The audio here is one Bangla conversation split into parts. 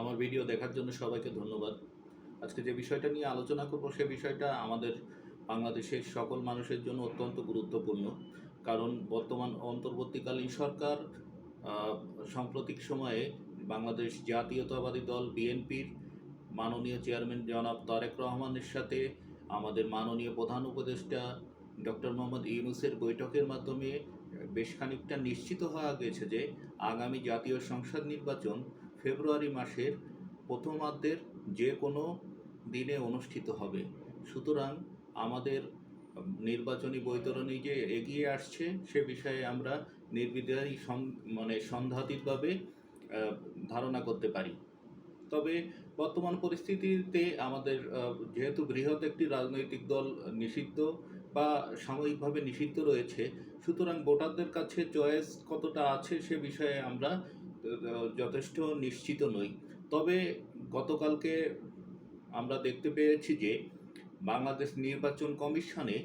আমার ভিডিও দেখার জন্য সবাইকে ধন্যবাদ। আজকে যে বিষয়টা নিয়ে আলোচনা করব, সে বিষয়টা আমাদের বাংলাদেশের সকল মানুষের জন্য অত্যন্ত গুরুত্বপূর্ণ। কারণ বর্তমান অন্তর্বর্তীকালীন সরকার সাম্প্রতিক সময়ে বাংলাদেশ জাতীয়তাবাদী দল, বিএনপির মাননীয় চেয়ারম্যান জনাব তারেক রহমানের সাথে আমাদের মাননীয় প্রধান উপদেষ্টা ডক্টর মোহাম্মদ ইউনুসের বৈঠকের মাধ্যমে বেশ খানিকটা নিশ্চিত হওয়া গেছে যে আগামী জাতীয় সংসদ নির্বাচন ফেব্রুয়ারি মাসের প্রথমার্ধের যে কোনো দিনে অনুষ্ঠিত হবে। সুতরাং আমাদের নির্বাচনী বৈতরণী যে এগিয়ে আসছে, সে বিষয়ে আমরা নির্বিধায় সন- মানে সন্ধ্যাতীতভাবে ধারণা করতে পারি। তবে বর্তমান পরিস্থিতিতে আমাদের যেহেতু বৃহৎ একটি রাজনৈতিক দল নিষিদ্ধ বা সাময়িকভাবে নিষিদ্ধ রয়েছে, সুতরাং ভোটারদের কাছে চয়েস কতটা আছে সে বিষয়ে আমরা যথেষ্ট নিশ্চিত নই। তবে গতকালকে আমরা দেখতে পেয়েছি যে বাংলাদেশ নির্বাচন কমিশনে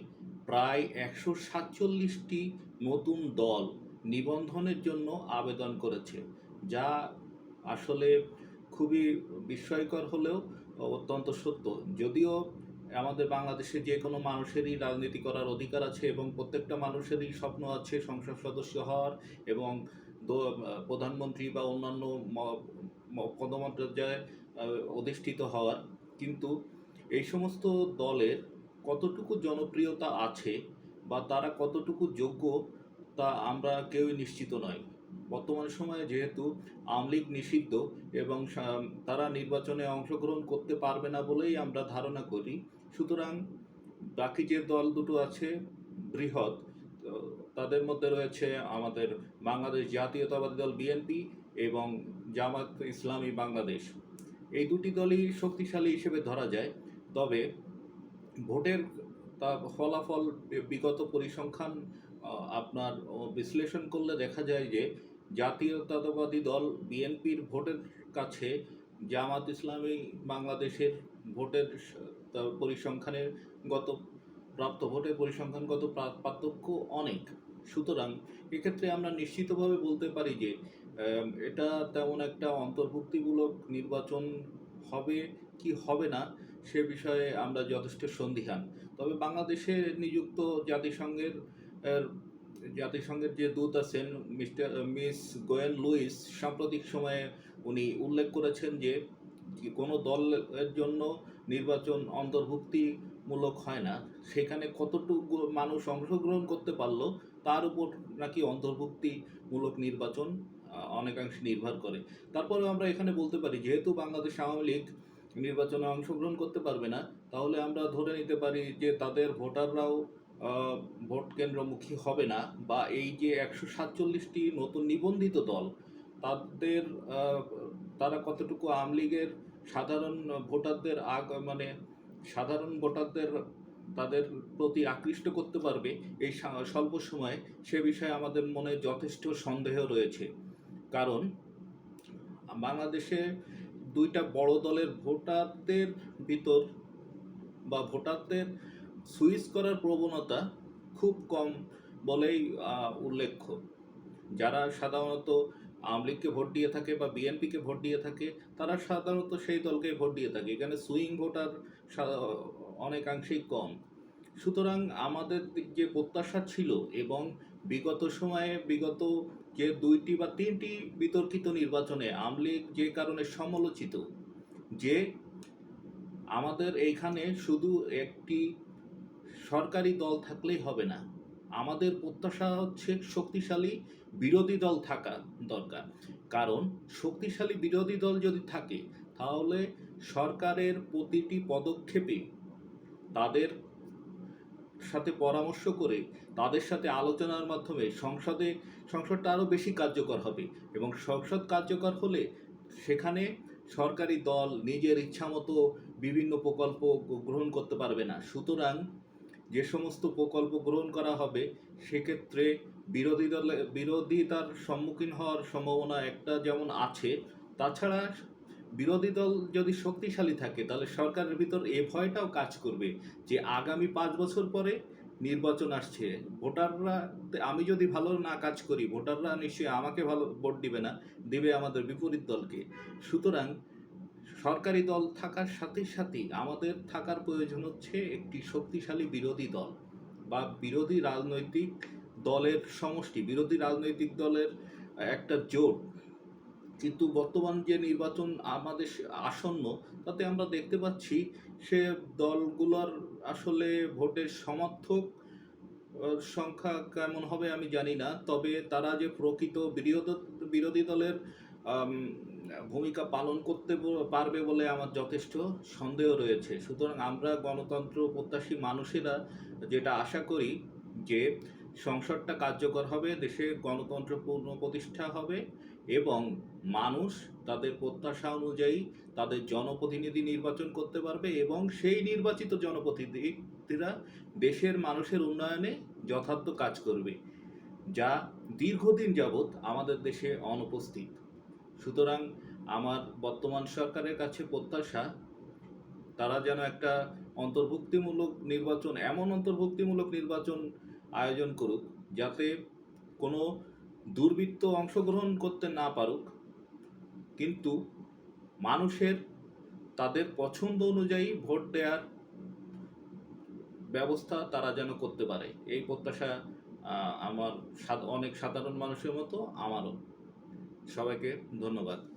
প্রায় একশো সাতচল্লিশটি নতুন দল নিবন্ধনের জন্য আবেদন করেছে, যা আসলে খুবই বিস্ময়কর হলেও অত্যন্ত সত্য। যদিও আমাদের বাংলাদেশে যে কোনো মানুষেরই রাজনীতি করার অধিকার আছে এবং প্রত্যেকটা মানুষেরই স্বপ্ন আছে সংসদ সদস্য হওয়ার এবং প্রধানমন্ত্রী বা অন্যান্য পদমর্যাদায় অধিষ্ঠিত হওয়ার। কিন্তু এই সমস্ত দলের কতটুকু জনপ্রিয়তা আছে বা তারা কতটুকু যোগ্য, তা আমরা কেউই নিশ্চিত নয়। বর্তমান সময়ে যেহেতু আওয়ামী লীগ নিষিদ্ধ এবং তারা নির্বাচনে অংশগ্রহণ করতে পারবে না বলেই আমরা ধারণা করি, সুতরাং বাকি যে দল দুটো আছে, বৃহৎ তাদের মধ্যে রয়েছে আমাদের বাংলাদেশ জাতীয়তাবাদী দল বিএনপি এবং জামাত ইসলামী বাংলাদেশ। এই দুটি দলই শক্তিশালী হিসেবে ধরা যায়, তবে ভোটের তা ফলাফল বিগত পরিসংখ্যান আপনার বিশ্লেষণ করলে দেখা যায় যে জাতীয়তাবাদী দল বিএনপির ভোটের কাছে জামাত ইসলামী বাংলাদেশের ভোটের পরিসংখ্যানের গত প্রাপ্ত ভোটের পরিসংখ্যানগত পার্থক্য অনেক। সুতরাং এক্ষেত্রে আমরা নিশ্চিতভাবে বলতে পারি যে এটা তেমন একটা অন্তর্ভুক্তিমূলক নির্বাচন হবে কি হবে না, সে বিষয়ে আমরা যথেষ্ট সন্দিহান। তবে বাংলাদেশে নিযুক্ত জাতিসংঘের জাতিসংঘের যে দূত আছেন মিস্টার, মিস গোয়েন লুইস, সাম্প্রতিক সময়ে উনি উল্লেখ করেছেন যে কোনো দলের জন্য নির্বাচন অন্তর্ভুক্তিমূলক হয় না। সেখানে কতটুকু মানুষ অংশগ্রহণ করতে পারল, তার উপর নাকি অন্তর্ভুক্তিমূলক নির্বাচন অনেকাংশে নির্ভর করে। তারপরেও আমরা এখানে বলতে পারি, যেহেতু বাংলাদেশ আওয়ামী লীগ নির্বাচনে অংশগ্রহণ করতে পারবে না, তাহলে আমরা ধরে নিতে পারি যে তাদের ভোটাররাও ভোট কেন্দ্রমুখী হবে না বা এই যে একশো সাতচল্লিশটি নতুন নিবন্ধিত দল, তাদের তারা কতটুকু আওয়ামী লীগের সাধারণ ভোটারদের আগ মানে সাধারণ ভোটারদের, তাদের প্রতি আকৃষ্ট করতে পারবে এই স্বল্প সময়ে, সে বিষয়ে আমাদের মনে যথেষ্ট সন্দেহ রয়েছে। কারণ, বাংলাদেশে দুইটা বড় দলের ভোটারদের ভিতর বা ভোটারদের সুইচ করার প্রবণতা খুব কম বলেই উল্লেখ্য। যারা সাধারণত আওয়ামী লীগকে ভোট দিয়ে থাকে বা বিএনপিকে ভোট দিয়ে থাকে, তারা সাধারণত সেই দলকে ভোট দিয়ে থাকে। এখানে সুইং ভোটার অনেকাংশেই কম। সুতরাং আমাদের যে প্রত্যাশা ছিল এবং বিগত সময়ে বিগত যে দুইটি বা তিনটি বিতর্কিত নির্বাচনে আওয়ামী লীগ যে কারণে সমালোচিত, যে আমাদের এইখানে শুধু একটি সরকারি দল থাকলেই হবে না আমাদের প্রত্যাশা হচ্ছে শক্তিশালী বিরোধী দল থাকা দরকার। কারণ শক্তিশালী বিরোধী দল যদি থাকে, তাহলে সরকারের প্রতিটি পদক্ষেপে তাদের সাথে পরামর্শ করে তাদের সাথে আলোচনার মাধ্যমে সংসদে, সংসদটা আরও বেশি কার্যকর হবে এবং সংসদ কার্যকর হলে সেখানে সরকারি দল নিজের ইচ্ছামতো বিভিন্ন প্রকল্প গ্রহণ করতে পারবে না। সুতরাং যে সমস্ত প্রকল্প গ্রহণ করা হবে, সেক্ষেত্রে বিরোধী দলে, বিরোধিতার সম্মুখীন হওয়ার সম্ভাবনা একটা যেমন আছে, তাছাড়া বিরোধী দল যদি শক্তিশালী থাকে, তাহলে সরকারের ভিতর এ ভয়টাও কাজ করবে যে আগামী পাঁচ বছর পরে নির্বাচন আসছে। ভোটাররা, আমি যদি ভালো না কাজ করি, ভোটাররা নিশ্চয়ই আমাকে ভালো ভোট দিবে না, দিবে আমাদের বিপরীত দলকে। সুতরাং সরকারি দল থাকার সাথে সাথেই আমাদের থাকার প্রয়োজন হচ্ছে একটি শক্তিশালী বিরোধী দল বা বিরোধী রাজনৈতিক দলের সমষ্টি। বিরোধী রাজনৈতিক দলের একটা জোট। কিন্তু বর্তমান যে নির্বাচন আমাদের আসন্ন, তাতে আমরা দেখতে পাচ্ছি সে দলগুলোর আসলে ভোটের সমর্থক সংখ্যা কেমন হবে আমি জানি না। তবে তারা যে প্রকৃত বিরোধ- দলের ভূমিকা পালন করতে পারবে বলে আমার যথেষ্ট সন্দেহ রয়েছে। সুতরাং আমরা গণতন্ত্র প্রত্যাশী মানুষেরা যেটা আশা করি যে সংসদটা কার্যকর হবে, দেশে গণতন্ত্র পূর্ণ প্রতিষ্ঠা হবে এবং মানুষ তাদের প্রত্যাশা অনুযায়ী তাদের জনপ্রতিনিধি নির্বাচন করতে পারবে এবং সেই নির্বাচিত জনপ্রতিনিধিরা দেশের মানুষের উন্নয়নে যথার্থ কাজ করবে, যা দীর্ঘদিন যাবৎ আমাদের দেশে অনুপস্থিত। সুতরাং আমার বর্তমান সরকারের কাছে প্রত্যাশা, তারা যেন একটা অন্তর্ভুক্তিমূলক নির্বাচন, এমন অন্তর্ভুক্তিমূলক নির্বাচন আয়োজন করুক, যাতে কোনো দুর্বৃত্ত অংশগ্রহণ করতে না পারুক। কিন্তু মানুষের তাদের পছন্দ অনুযায়ী ভোট দেওয়ার ব্যবস্থা তারা যেন করতে পারে। এই প্রত্যাশা আমার অনেক সাধারণ মানুষের মতো আমারও। সবাইকে ধন্যবাদ।